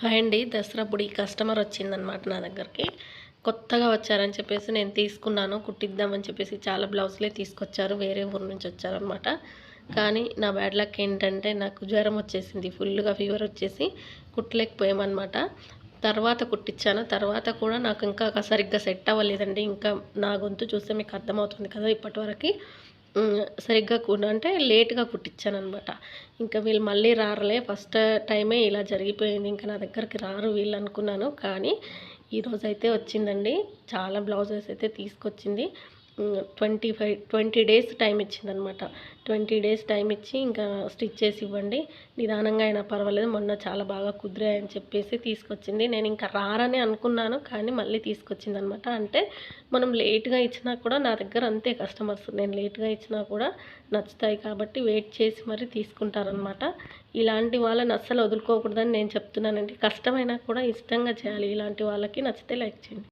Hi అండి. దసరా బుడి customer వచ్చిందనమాట నా దగ్గరికి. కొత్తగా వచ్చారని చెప్పేసి నేను తీసుకున్నాను కుట్టిద్దామని చెప్పేసి చాలా బ్లౌజులే తీసుకొచ్చారు వేరే ఊరు నుంచి వచ్చారనమాట కానీ నా బ్యాడ్ లక్ ఏంటంటే నాకు జ్వరం వచ్చేసింది ఫుల్గా ఫీవర్ వచ్చేసి కుట్టలేకపోయామన్నమాట. తర్వాత కుట్టించాను తర్వాత కూడా నాకు ఇంకా సరిగ్గా సెట్ అవ్వలేదండి. ఇంకా నా గొంతు చూస్తే మీకు అర్థమవుతుంది కదా ఇప్పటివరకు. సరిగ్గా కూడా అంటే లేట్గా కుట్టించాను అనమాట ఇంకా వీళ్ళు మళ్ళీ రారలే. ఫస్ట్ టైమే ఇలా జరిగిపోయింది. ఇంకా నా దగ్గరికి రారు వీళ్ళు అనుకున్నాను. కానీ ఈరోజు అయితే వచ్చిందండి. చాలా బ్లౌజెస్ అయితే తీసుకొచ్చింది. Twenty five twenty days time ఇచ్చిందనమాట. Twenty days time ఇచ్చి ఇంకా స్టిచ్ చేసి ఇవ్వండి. నిదానంగా అయినా పర్వాలేదు మొన్న చాలా బాగా కుదిరాయని చెప్పేసి తీసుకొచ్చింది. నేను ఇంకా రారని అనుకున్నాను కానీ మళ్ళీ తీసుకొచ్చింది అనమాట అంటే మనం లేట్గా ఇచ్చినా కూడా నా దగ్గర అంతే కస్టమర్స్. నేను లేట్గా ఇచ్చినా కూడా నచ్చుతాయి కాబట్టి వెయిట్ చేసి మరీ తీసుకుంటారనమాట. ఇలాంటి వాళ్ళని అస్సలు వదులుకోకూడదని నేను చెప్తున్నానండి. కష్టమైనా కూడా ఇష్టంగా చేయాలి. ఇలాంటి వాళ్ళకి నచ్చితే లైక్ చేయండి.